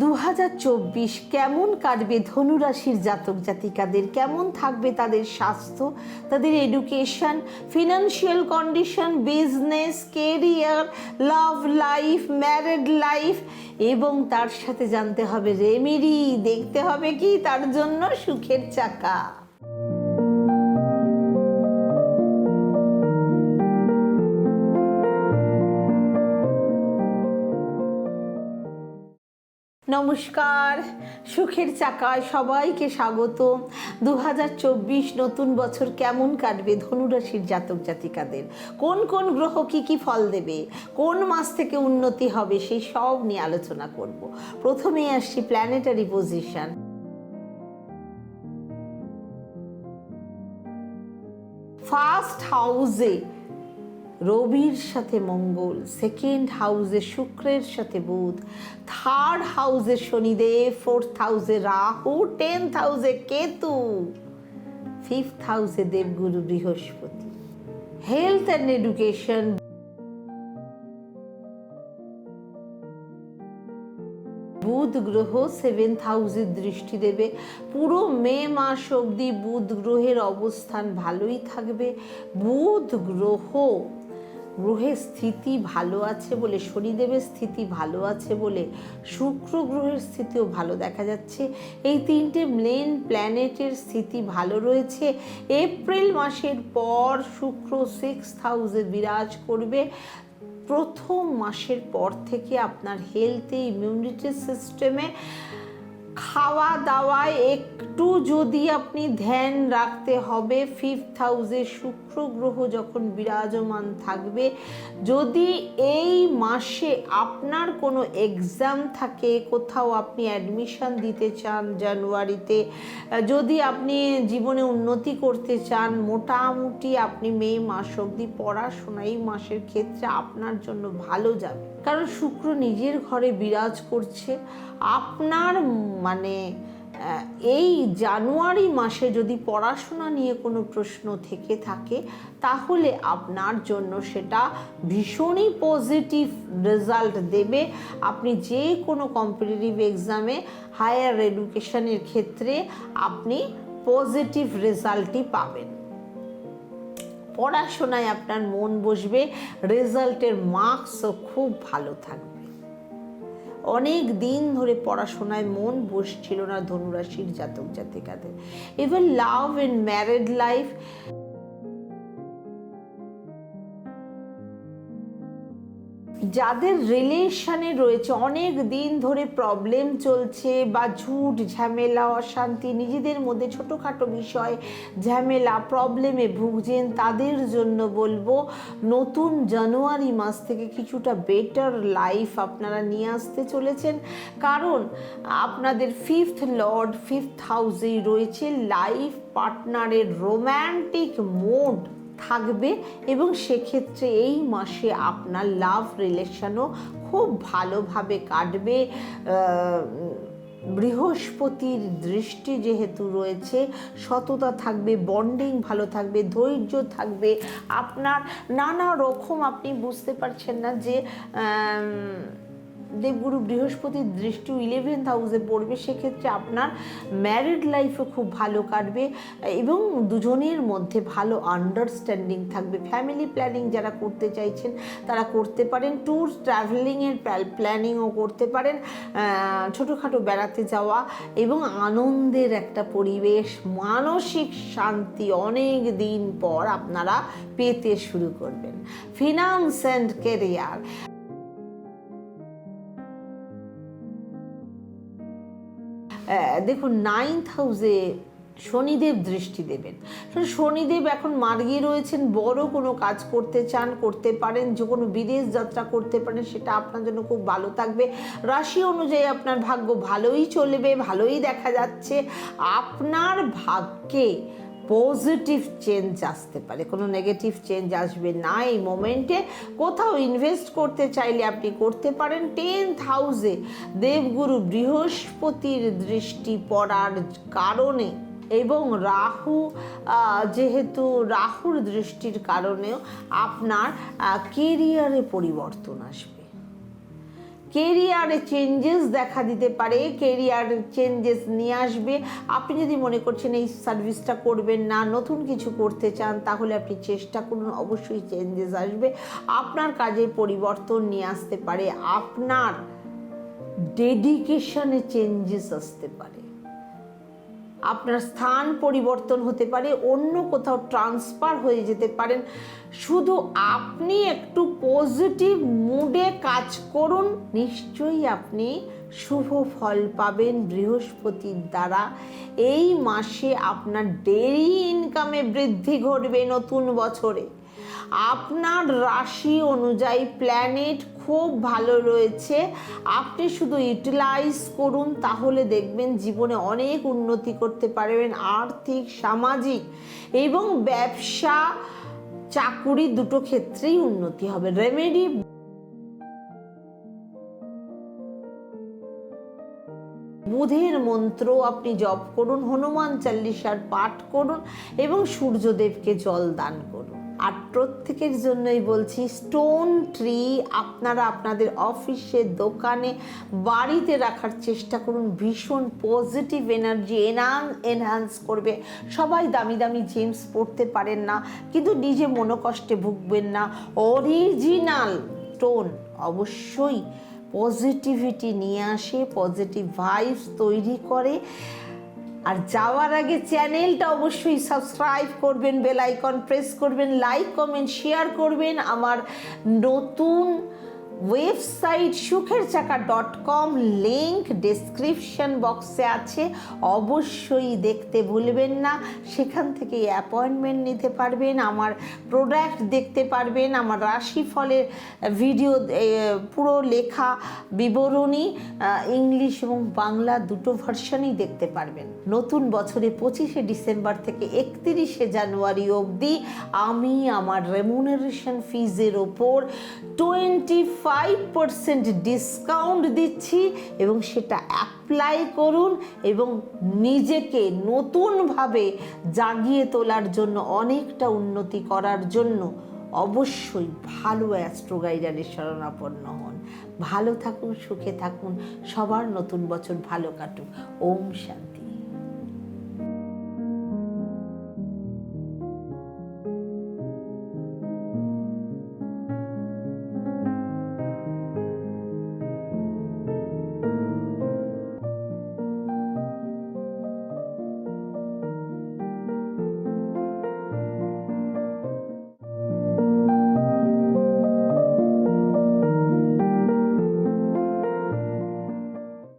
দু হাজার চব্বিশ কেমন কাটবে ধনুরাশির জাতক জাতিকাদের? কেমন থাকবে তাদের স্বাস্থ্য, তাদের education financial condition business career love life married life এবং তার সাথে জানতে হবে রেমেডি, দেখতে হবে কি? তার জন্য সুখের চাকা। নমস্কার, সুখের চাকায় সবাইকে স্বাগত। দু হাজার চব্বিশ নতুন বছর কেমন কাটবে ধনুরাশির জাতক জাতিকাদের? কোন কোন গ্রহ কি কি ফল দেবে? কোন মাস থেকে উন্নতি হবে সেই সব নিয়ে আলোচনা করব। প্রথমেই আসছি প্ল্যানেটারি পজিশন ফার্স্ট হাউসে রবির সাথে মঙ্গল সেকেন্ড হাউসে শুক্রের সাথে বুধ থার্ড হাউসে শনিদেব ফোর্থ হাউসে রাহু টেন্থ হাউসে কেতু ফিফথ হাউসে দেবগুরু বৃহস্পতি। হেলথ অ্যান্ড এডুকেশন বুধ গ্রহ সেভেন্থ হাউসের দৃষ্টি দেবে। পুরো মে মাস অবধি বুধ গ্রহের অবস্থান ভালোই থাকবে। বুধ গ্রহ গ্রহের স্থিতি ভালো আছে বলে, শনিদেবের স্থিতি ভালো আছে বলে, শুক্র গ্রহের স্থিতিও ভালো দেখা যাচ্ছে। এই তিনটে মেন প্ল্যানেটের স্থিতি ভালো রয়েছে। এপ্রিল মাসের পর শুক্র সিক্স হাউসে বিরাজ করবে। প্রথম মাসের পর থেকে আপনার হেলথে ইমিউনিটি সিস্টেমে খাওয়া দাওয়ায় একটু যদি আপনি ধ্যান রাখতে হবে ফিফথ হাউসে শুক্র গ্রহ যখন বিরাজমান থাকবে, যদি এই মাসে আপনার কোনো এক্সাম থাকে, কোথাও আপনি অ্যাডমিশান দিতে চান জানুয়ারিতে, যদি আপনি জীবনে উন্নতি করতে চান, মোটামুটি আপনি মে মাস অবধি পড়াশোনা, এই মাসের ক্ষেত্রে আপনার জন্য ভালো যাবে। কারণ শুক্র নিজের ঘরে বিরাজ করছে। আপনার মানে এই জানুয়ারি মাসে যদি পড়াশোনা নিয়ে কোনো প্রশ্ন থেকে থাকে, তাহলে আপনার জন্য সেটা ভীষণই পজিটিভ রেজাল্ট দেবে। আপনি যে কোনো কম্পিটিটিভ এক্সামে হায়ার এডুকেশনের ক্ষেত্রে আপনি পজিটিভ রেজাল্টই পাবেন। পড়াশোনায় আপনার মন বসবে, রেজাল্টের মার্কসও খুব ভালো থাকবে। অনেক দিন ধরে পড়াশোনায় মন বসছিল না ধনুরাশির জাতক জাতিকাদের। Even love and married life যাদের রিলেশনে রয়েছে, অনেক দিন ধরে প্রবলেম চলছে বা ঝুট, ঝামেলা, অশান্তি, নিজেদের মধ্যে ছোটোখাটো বিষয়, ঝামেলা প্রবলেমে ভুগছেন, তাদের জন্য বলব নতুন জানুয়ারি মাস থেকে কিছুটা বেটার লাইফ আপনারা নিয়ে আসতে চলেছেন। কারণ আপনাদের ফিফথ লর্ড ফিফথ হাউসেই রয়েছে লাইফ পার্টনারের রোম্যান্টিক মোড থাকবে এবং সেক্ষেত্রে এই মাসে আপনার লাভ রিলেশনও খুব ভালোভাবে কাটবে। বৃহস্পতির দৃষ্টি যেহেতু রয়েছে, সততা থাকবে বন্ডিং ভালো থাকবে, ধৈর্য থাকবে। আপনার নানা রকম আপনি বুঝতে পারছেন না যে দেবগুরু বৃহস্পতির দৃষ্টি ইলেভেন্থ হাউসে পড়বে, সেক্ষেত্রে আপনার ম্যারিড লাইফও খুব ভালো কাটবে এবং দুজনের মধ্যে ভালো আন্ডারস্ট্যান্ডিং থাকবে। ফ্যামিলি প্ল্যানিং যারা করতে চাইছেন, তারা করতে পারেন। ট্যুর ট্রাভেলিংয়ের প্ল্যানিংও করতে পারেন। ছোটোখাটো বেড়াতে যাওয়া এবং আনন্দের একটা পরিবেশ, মানসিক শান্তি অনেক দিন পর আপনারা পেতে শুরু করবেন। ফিনান্স অ্যান্ড কেরিয়ার দেখুন নাইন্থ হাউসে শনিদেব দৃষ্টি দেবেন। শনিদেব এখন মার্গী রয়েছেন, বড় কোনো কাজ করতে চান, করতে পারেন, যে কোনো বিদেশ যাত্রা করতে পারেন, সেটা আপনার জন্য খুব ভালো থাকবে। রাশি অনুযায়ী আপনার ভাগ্য ভালোই চলবে, ভালোই দেখা যাচ্ছে। আপনার ভাগ্যে পজিটিভ চেঞ্জ আসতে পারে, কোনো নেগেটিভ চেঞ্জ আসবে না এই মোমেন্টে কোথাও ইনভেস্ট করতে চাইলে আপনি করতে পারেন। টেন্থ হাউসে দেবগুরু বৃহস্পতির দৃষ্টি পড়ার কারণে এবং রাহু যেহেতু রাহুর দৃষ্টির কারণেও আপনার কেরিয়ারে পরিবর্তন আসবে। কেরিয়ারে চেঞ্জেস দেখা দিতে পারে কেরিয়ার চেঞ্জেস নিয়ে আসবে। আপনি যদি মনে করছেন এই সার্ভিসটা করবেন না, নতুন কিছু করতে চান, তাহলে আপনি চেষ্টা করুন, অবশ্যই চেঞ্জেস আসবে। আপনার কাজের পরিবর্তন নিয়ে আসতে পারে, আপনার ডেডিকেশনে চেঞ্জেস আসতে পারে। আপনার স্থান পরিবর্তন হতে পারে, অন্য কোথাও ট্রান্সফার হয়ে যেতে পারেন। শুধু আপনি একটু পজিটিভ মুডে কাজ করুন, নিশ্চয়ই আপনি শুভ ফল পাবেন বৃহস্পতির দ্বারা। এই মাসে আপনার ডেইলি ইনকামে বৃদ্ধি ঘটবে নতুন বছরে। আপনার রাশি অনুযায়ী প্ল্যানেট খুব ভালো রয়েছে। আপনি শুধু ইউটিলাইজ করুন, তাহলে দেখবেন জীবনে অনেক উন্নতি করতে পারবেন আর্থিক, সামাজিক এবং ব্যবসা, চাকুরি দুটো ক্ষেত্রেই উন্নতি হবে। রেমেডি বুধের মন্ত্র আপনি জপ করুন, হনুমান চাল্লিশার পাঠ করুন এবং সূর্যদেবকে জল দান করুন। আর প্রত্যেকের জন্যই বলছি স্টোন ট্রি আপনারা আপনাদের অফিসে, দোকানে, বাড়িতে রাখার চেষ্টা করুন। ভীষণ পজিটিভ এনার্জি এনহান এনহ্যান্স করবে। সবাই দামি দামি জেমস পড়তে পারেন না, কিন্তু নিজে মনোকষ্টে ভুগবেন না। অরিজিনাল টোন অবশ্যই পজিটিভিটি নিয়ে আসে পজিটিভ ভাইবস তৈরি করে। আর যাওয়ার আগে চ্যানেলটা অবশ্যই সাবস্ক্রাইব করবেন, বেল আইকন প্রেস করবেন, লাইক, কমেন্ট, শেয়ার করবেন। আমার নতুন ওয়েবসাইট সুখের চাকা ডট কম লিঙ্ক ডেসক্রিপশন বক্সে আছে। অবশ্যই দেখতে ভুলবেন না। সেখান থেকে অ্যাপয়েন্টমেন্ট নিতে পারবেন, আমার প্রোডাক্ট দেখতে পারবেন, আমার রাশিফলের ভিডিও পুরো লেখা বিবরণী ইংলিশ এবং বাংলা দুটো ভার্সনই দেখতে পারবেন। নতুন বছরে পঁচিশে ডিসেম্বর থেকে একত্রিশে জানুয়ারি অবধি আমি আমার রেমুনারেশন ফিজের ওপর টোয়েন্টি ফাইভ পার্সেন্ট ডিসকাউন্ট দিচ্ছি এবং সেটা অ্যাপ্লাই করুন এবং নিজেকে নতুনভাবে জাগিয়ে তোলার জন্য, অনেকটা উন্নতি করার জন্য অবশ্যই ভালো অ্যাস্ট্রো গাইডারের শরণাপন্ন হন। ভালো থাকুন, সুখে থাকুন, সবার নতুন বছর ভালো কাটুক। ওম শান্তি।